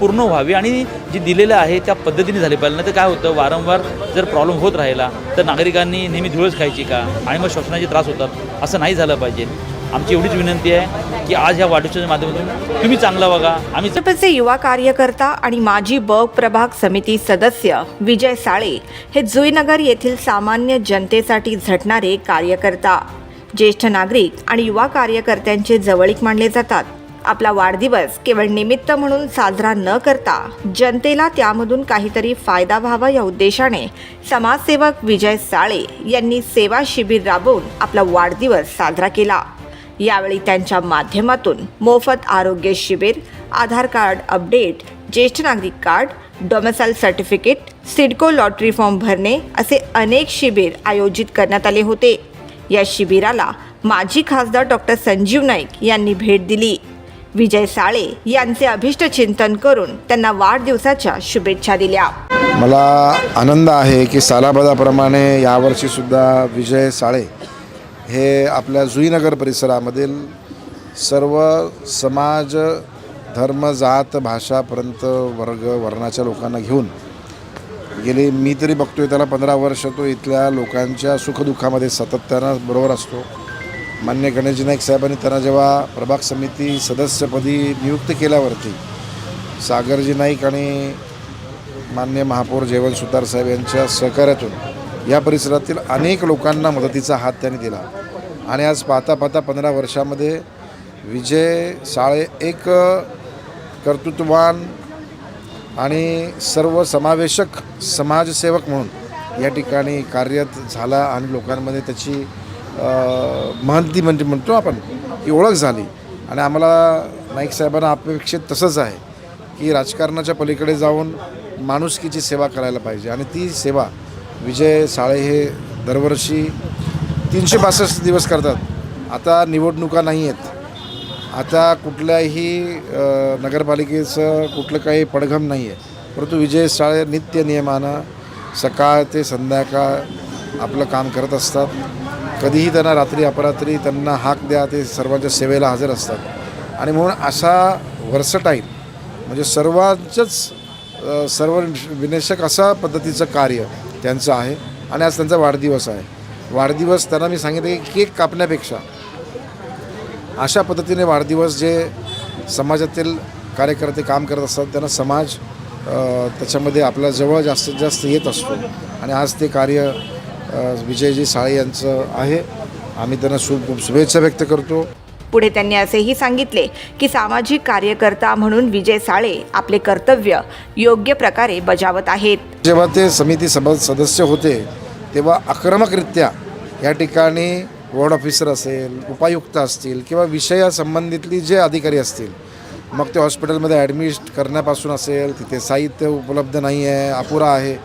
पूर्ण व्हावी आणि जी दिलेलं आहे त्या पद्धतीने झाली पाहिजे. नाही तर काय होतं वारंवार जर प्रॉब्लेम होत राहिला तर नागरिकांनी नेहमी धुळच खायची का? आणि मग श्वसनाचे त्रास होतात. असं नाही झालं पाहिजे. आमची एवढीच विनंती आहे की आज ह्या वाढीच्या माध्यमातून तुम्ही चांगला बघा आम्ही भाजपचे युवा कार्यकर्ता आणि माजी ब प्रभाग समिती सदस्य विजय साळे हे जुईनगर येथील सामान्य जनतेसाठी झटणारे कार्यकर्ता. ज्येष्ठ नागरिक आणि युवा कार्यकर्त्यांचे जवळीक मानले जातात. आपला वाढदिवस केवळ निमित्त म्हणून साजरा न करता जनतेला त्यामधून काहीतरी फायदा व्हावा या उद्देशाने समाजसेवक विजय साळे यांनी सेवा शिबिर राबवून आपला वाढदिवस साजरा केला. यावेळी त्यांच्या माध्यमातून मोफत आरोग्य शिबिर आधार कार्ड अपडेट ज्येष्ठ नागरिक card domicile certificate CIDCO lottery form भरणे असे अनेक शिबिर आयोजित करण्यात आले होते. या शिबिराला माजी खासदार डॉक्टर संजीव नाईक यांनी भेट दिली. विजय साळे यांचे अभिष्ट चिंतन करून त्यांना वाढदिवसाच्या शुभेच्छा दिल्या. मला आनंद आहे की सालाबादाप्रमाणे यावर्षीसुद्धा विजय साळे हे आपल्या जुईनगर परिसरामधील सर्व समाज धर्म जात भाषापर्यंत वर्ग वर्णाच्या लोकांना घेऊन गेले. मी तरी बघतोय त्याला पंधरा वर्ष तो इथल्या लोकांच्या सुखदुःखामध्ये सातत्यानं बरोबर असतो. मान्य गणेश नाईक साहेबांनी त्यांना जेव्हा प्रभाग समिती सदस्यपदी नियुक्त केल्यावरती सागरजी नाईक आणि मान्य महापौर जयवंत सुतार साहेब यांच्या सहकार्यातून या परिसरातील अनेक लोकांना मदतीचा हात त्यांनी दिला. आणि आज पाहता पाहता पंधरा वर्षामध्ये विजय साळे एक कर्तृत्ववान आणि सर्व समावेशक समाजसेवक म्हणून या ठिकाणी कार्यरत झाला आणि लोकांमध्ये त्याची महंती म्हणजे म्हणतो आपण ती ओळख झाली. आणि आम्हाला नाईक साहेबांना अपेक्षित तसंच आहे की राजकारणाच्या पलीकडे जाऊन माणुसकीची सेवा करायला पाहिजे. आणि ती सेवा विजय साळे हे दरवर्षी तीनशे बासष्ट दिवस करतात. आता निवडणुका नाही आहेत. आता कुठल्याही नगरपालिकेचं कुठलं काही पडघम नाही आहे. परंतु विजय साळे नित्य नियमानं सकाळ ते संध्याकाळ आपलं काम करत असतात. कधीही त्यांना रात्री अपरात्री त्यांना हाक द्या ते सर्वांच्या सेवेला हजर असतात. आणि म्हणून असा वर्सटाईल म्हणजे सर्वांच्याच सर्व विनेशक असा पद्धतीचं कार्य त्यांचं आहे. आणि आज त्यांचा वाढदिवस आहे. वाढदिवस त्यांना मी सांगितलं की केक कापण्यापेक्षा अशा पद्धतीने वाढदिवस जे समाजातील कार्यकर्ते काम करत असतात त्यांना समाज त्याच्यामध्ये आपल्या जवळ जास्तीत जास्त येत असतो. आणि आज ते कार्य विजयजी साळे यांचं आहे. आम्ही त्यांना शुभ शुभेच्छा व्यक्त करतो. पुढे त्यांनी असेही सांगितले की सामाजिक कार्यकर्ता म्हणून विजय साळे आपले कर्तव्य योग्य प्रकारे बजावत आहेत. जेव्हा ते समिती सभा सदस्य होते तेव्हा आक्रमकरित्या या ठिकाणी वॉर्ड ऑफिसर असेल उपायुक्त असतील किंवा विषयासंबंधितली जे अधिकारी असतील मग ते हॉस्पिटलमध्ये ॲडमिट करण्यापासून असेल तिथे साहित्य उपलब्ध नाही आहे अपुरा आहे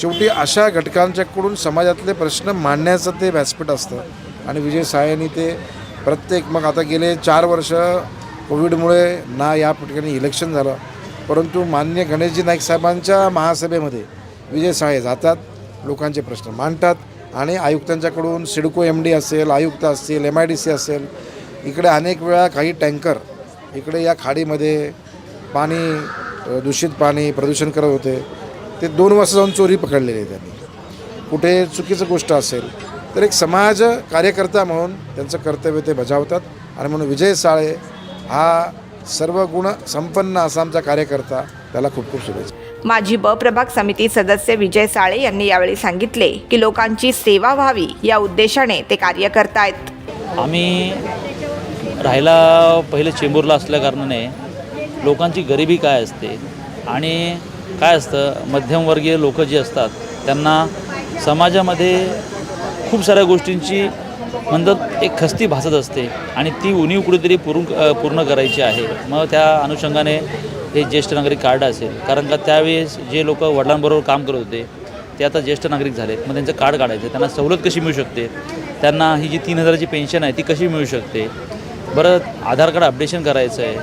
शेवटी अशा घटकांच्याकडून समाजातले प्रश्न मांडण्याचं ते व्यासपीठ असतं. आणि विजय साहेंनी ते प्रत्येक मग आता गेले चार वर्ष कोविडमुळे ना या ठिकाणी इलेक्शन झालं. परंतु मान्य गणेशजी नाईक साहेबांच्या महासभेमध्ये विजय साळे जातात लोकांचे प्रश्न मांडतात आणि आयुक्तांच्याकडून सिडको एम डी असेल आयुक्त असतील एम आय डी सी असेल इकडे अनेक वेळा काही टँकर इकडे या खाडीमध्ये पाणी दूषित पाणी प्रदूषण करत होते. ते दोन वर्ष जाऊन चोरी पकडलेली आहे त्यांनी. कुठे चुकीचं गोष्ट असेल तर एक समाज कार्यकर्ता म्हणून त्यांचं कर्तव्य ते बजावतात. आणि म्हणून विजय साळे हा सर्व गुण संपन्न असा आमचा कार्यकर्ता त्याला खूप खूप शुभेच्छा. माजी ब प्रभाग समिती सदस्य विजय साळे यांनी यावेळी सांगितले की लोकांची सेवा व्हावी या उद्देशाने ते कार्य करतायत. आम्ही राहायला पहिलं चेंबूरला असल्याकारणाने लोकांची गरिबी काय असते आणि काय असतं मध्यमवर्गीय लोक जी असतात त्यांना समाजामध्ये खूप साऱ्या गोष्टींची म्हणतात एक खस्ती भासत असते आणि ती उणीव कुठेतरी पूर्ण पूर्ण करायची आहे. मग त्या अनुषंगाने हे ज्येष्ठ नागरिक कार्ड असेल. कारण का त्यावेळेस जे लोक वडिलांबरोबर काम करत होते ते आता ज्येष्ठ नागरिक झालेत. मग त्यांचं कार्ड काढायचं त्यांना सवलत कशी मिळू शकते? त्यांना ही जी तीन हजाराची पेन्शन आहे ती कशी मिळू शकते? बरं आधार कार्ड अपडेशन करायचं आहे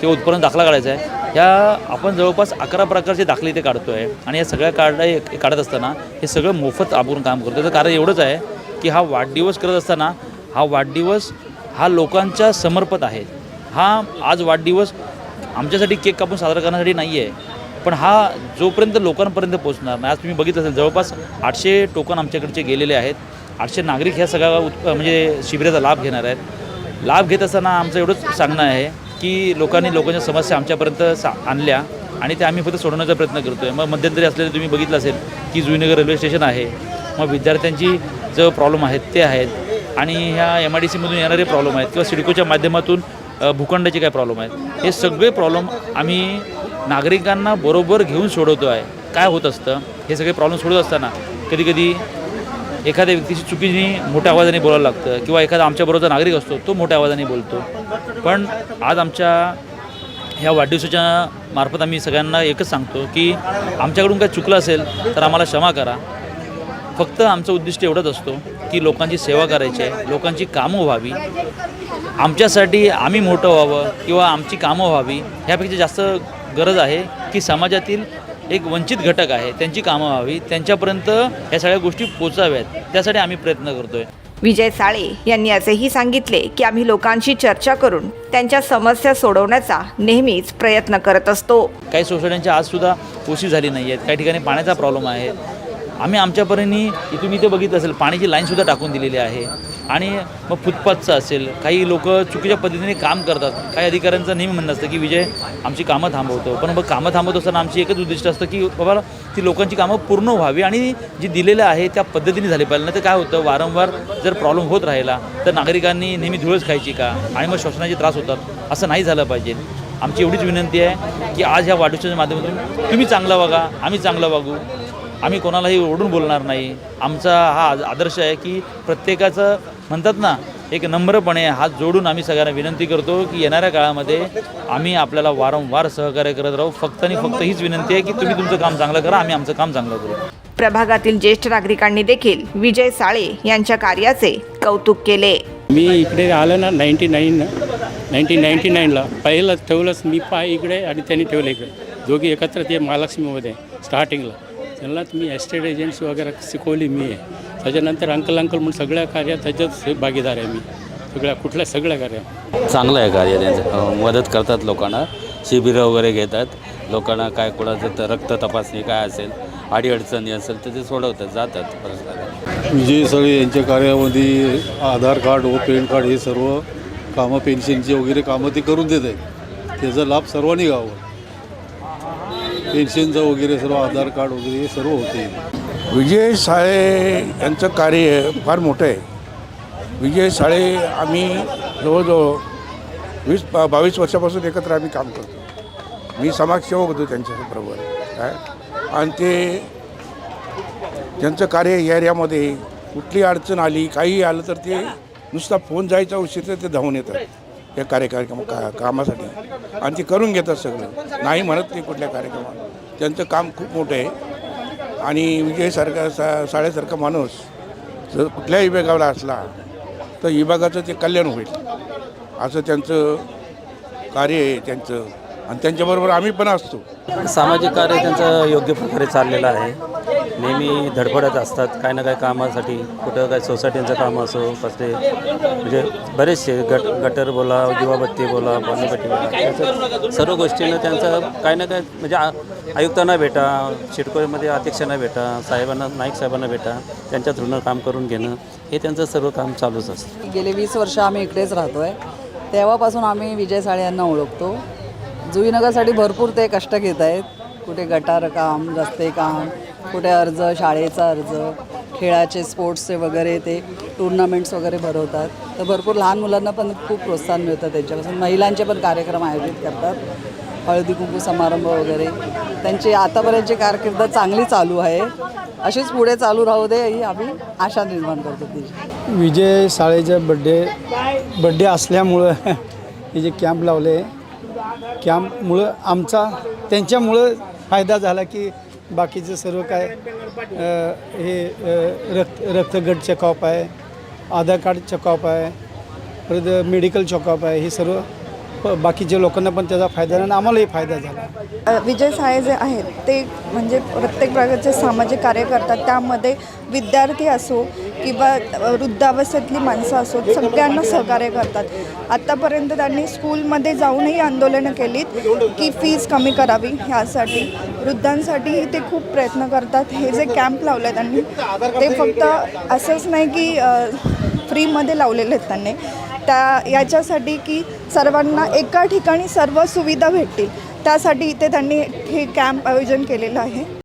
किंवा उत्पन्न दाखला काढायचा आहे. ह्या आपण जवळपास अकरा प्रकारचे दाखले इथे काढतो आहे आणि या सगळ्या कार्ड काढत असताना हे सगळं मोफत आपण काम करतो त्याचं कारण एवढंच आहे की हा वाढदिवस करत असताना हा वाढदिवस हा लोकांच्या समर्पत आहे. हा आज वाढदिवस आमच्यासाठी केक कापून साजरा करण्यासाठी नाही आहे पण हा जोपर्यंत लोकांपर्यंत पोहोचणार नाही आज तुम्ही बघितलं असेल जवळपास आठशे टोकन आमच्याकडचे गेलेले आहेत. आठशे नागरिक ह्या सगळ्या उत् म्हणजे शिबिराचा लाभ घेणार आहेत. लाभ घेत असताना आमचं एवढंच सांगणं आहे की लोकांनी लोकांच्या समस्या आमच्यापर्यंत सा आणल्या आणि त्या आम्ही फक्त सोडवण्याचा प्रयत्न करतो आहे मग मध्यंतरी असलेलं तुम्ही बघितलं असेल की जुईनगर रेल्वे स्टेशन आहे. मग विद्यार्थ्यांची जो प्रॉब्लेम आहेत ते आहेत. आणि ह्या एम आय डी सीमधून येणारे प्रॉब्लेम आहेत. किंवा सिडकोच्या माध्यमातून भूखंडाचे काय प्रॉब्लेम आहेत? हे सगळे प्रॉब्लेम आम्ही नागरिकांना बरोबर घेऊन सोडवतो आहे काय होत असतं? हे सगळे प्रॉब्लेम सोडत असताना कधीकधी एखाद्या व्यक्तीची चुकीने मोठ्या आवाजाने बोलायला लागतं किंवा एखादा आमच्याबरोबरचा नागरिक असतो तो मोठ्या आवाजाने बोलतो. पण आज आमच्या ह्या वाढदिवसाच्या मार्फत आम्ही सगळ्यांना एकच सांगतो की आमच्याकडून काय चुकलं असेल तर आम्हाला क्षमा करा. फक्त आमचं उद्दिष्ट एवढंच असतो की लोकांची सेवा करायची आहे लोकांची कामं व्हावी. आमच्यासाठी आम्ही मोठं व्हावं किंवा आमची कामं व्हावी ह्यापेक्षा जास्त गरज आहे की समाजातील एक वंचित घटक आहे त्यांची कामं व्हावी त्यांच्यापर्यंत ह्या सगळ्या गोष्टी पोचाव्यात त्यासाठी आम्ही प्रयत्न करतो आहे विजय साळे यांनी असेही सांगितले की आम्ही लोकांशी चर्चा करून त्यांच्या समस्या सोडवण्याचा नेहमीच प्रयत्न करत असतो. काही सोसायट्यांच्या आजसुद्धा पोशी झाली नाही आहेत काही ठिकाणी पाण्याचा प्रॉब्लेम आहे. आम्ही आमच्यापर्यंत इथून इथे बघितलं असेल पाण्याची लाईनसुद्धा टाकून दिलेली आहे. आणि मग फुटपाथचं असेल काही लोक चुकीच्या पद्धतीने काम करतात. काही अधिकाऱ्यांचं नेहमी म्हणणं असतं की विजय आमची कामं थांबवतो. पण मग कामं थांबवत असताना आमची एकच उद्दिष्ट असतं की बाबा ती लोकांची कामं पूर्ण व्हावी आणि जी दिलेलं आहे त्या पद्धतीने झाली पाहिजे. नाही तर काय होतं वारंवार जर प्रॉब्लेम होत राहिला तर नागरिकांनी नेहमी धुळच खायची का? आणि मग श्वसनाचे त्रास होतात. असं नाही झालं पाहिजे. आमची एवढीच विनंती आहे की आज ह्या वाढदिवसाच्या माध्यमातून तुम्ही चांगला वागा आम्ही चांगलं वागू. आम्ही कोणालाही ओढून बोलणार नाही. आमचा हा आदर्श आहे की प्रत्येकाचं म्हणतात ना एक नम्रपणे हात जोडून आम्ही सगळ्यांना विनंती करतो की येणाऱ्या काळामध्ये आम्ही आपल्याला वारंवार सहकार्य करत राहू. फक्त आणि फक्त हीच विनंती आहे की तुम्ही तुमचं काम चांगलं करा आम्ही आमचं काम चांगलं करू. प्रभागातील ज्येष्ठ नागरिकांनी देखील विजय साळे यांच्या कार्याचे कौतुक केले. मी इकडे आलं ना नाईंटी नाईन नाईन्टीन नाईन्टी नाईनला पहिलं ठेवलंच मी पाय इकडे आणि त्यांनी ठेवलं इकडे. दोघी एकत्र ते महालक्ष्मीमध्ये स्टार्टिंगला त्यांना मी एस्टेट एजन्सी वगैरे शिकवली मी आहे. त्याच्यानंतर अंकल अंकल म्हणून सगळ्या कार्यात त्याच्यात भागीदार आहे मी. सगळ्या कुठल्या सगळ्या कार्यात. चांगलं आहे कार्य त्यांचं. मदत करतात लोकांना. शिबिरं वगैरे घेतात. लोकांना काय कोणाचं तर रक्त तपासणी काय असेल अडीअडचणी असेल तर ते सोडवतात जातात. विजय सगळे यांच्या कार्यामध्ये आधार कार्ड व पॅन कार्ड हे सर्व कामं पेन्शनचे वगैरे कामं ते करून देत आहेत. त्याचा लाभ सर्वांनी घ्यावा. पेन्शनचं वगैरे सर्व आधार कार्ड वगैरे हे सर्व होते. विजय साळे यांचं कार्य फार मोठं आहे. विजय साळे आम्ही जवळजवळ वीस बा बावीस वर्षापासून एकत्र आम्ही काम करतो. मी समाजसेवक होतो त्यांच्याबरोबर काय? आणि ते त्यांचं कार्य या एरियामध्ये कुठली अडचण आली काही आलं तर ते नुसता फोन जायचा उशीर तर ते धावून येतात या कार्यक्रम का कामासाठी. आणि ते करून घेतात सगळं. नाही म्हणत नाही कुठल्या कार्यक्रमात. त्यांचं काम खूप मोठं आहे. आणि विजयसारखा सा साळेसारखा माणूस जर कुठल्याही विभागाला असला तर विभागाचं ते कल्याण होईल. असं त्यांचं कार्य आहे त्यांचं. आणि त्यांच्याबरोबर आम्ही पण असतो. सामाजिक कार्य त्यांचं योग्य प्रकारे चाललेलं आहे. नेहमी धडपडत असतात काही ना काही कामासाठी. कुठं काय सोसायटीचं काम असो कसले. म्हणजे बरेचसे गट गटर बोला दिवाबत्ती बोला पाणीपट्टी बोला. त्याचं सर्व गोष्टीनं त्यांचं काही ना काही म्हणजे आयुक्तांना भेटा शिडकोमध्ये अध्यक्षांना भेटा साहेबांना नाईक साहेबांना भेटा त्यांच्या थ्रूनं काम करून घेणं हे त्यांचं सर्व काम चालूच असतं. गेले वीस वर्ष आम्ही इकडेच राहतो आहे तेव्हापासून आम्ही विजय साळे यांना ओळखतो. जुईनगरसाठी भरपूर ते कष्ट घेत आहेत. कुठे गटार काम रस्ते काम कुठे अर्ज शाळेचा अर्ज खेळाचे स्पोर्ट्सचे वगैरे ते टुर्नामेंट्स वगैरे भरवतात. तर भरपूर लहान मुलांना पण खूप प्रोत्साहन मिळतं त्यांच्यापासून. महिलांचे पण कार्यक्रम आयोजित करतात. हळदी कुंकू समारंभ वगैरे. त्यांची आतापर्यंतची कारकीर्द चांगली चालू आहे. अशीच पुढे चालू राहू दे ही आम्ही आशा निर्माण करतो ती. विजय साळेचा बड्डे बड्डे असल्यामुळं हे जे कॅम्प लावले कॅम्पमुळं आमचा त्यांच्यामुळं फायदा झाला की बाकीचं सर्व काय हे रक्त रक्तगट चेकअप आहे आधार कार्ड चेकअप आहे परत मेडिकल चेकअप आहे हे सर्व बाकीच्या लोकांना पण त्याचा फायदा झाला आणि आम्हालाही फायदा झाला. विजय साळे जे आहेत ते म्हणजे प्रत्येक प्रकारचे सामाजिक कार्य करतात. त्यामध्ये विद्यार्थी असो किंवा वृद्धावस्थेतली माणसं असोत सगळ्यांना सहकार्य करतात. आत्तापर्यंत त्यांनी स्कूलमध्ये जाऊनही आंदोलनं केलीत की फीज कमी करावी ह्यासाठी. वृद्धांसाठीही ते खूप प्रयत्न करतात. हे जे कॅम्प लावले त्यांनी ते फक्त असंच नाही की फ्रीमध्ये लावलेले आहेत त्यांनी. त्या याच्यासाठी की सर्वांना एका ठिकाणी सर्व सुविधा भेटतील. त्यासाठी इथे त्यांनी हे कॅम्प आयोजन केलेलं आहे.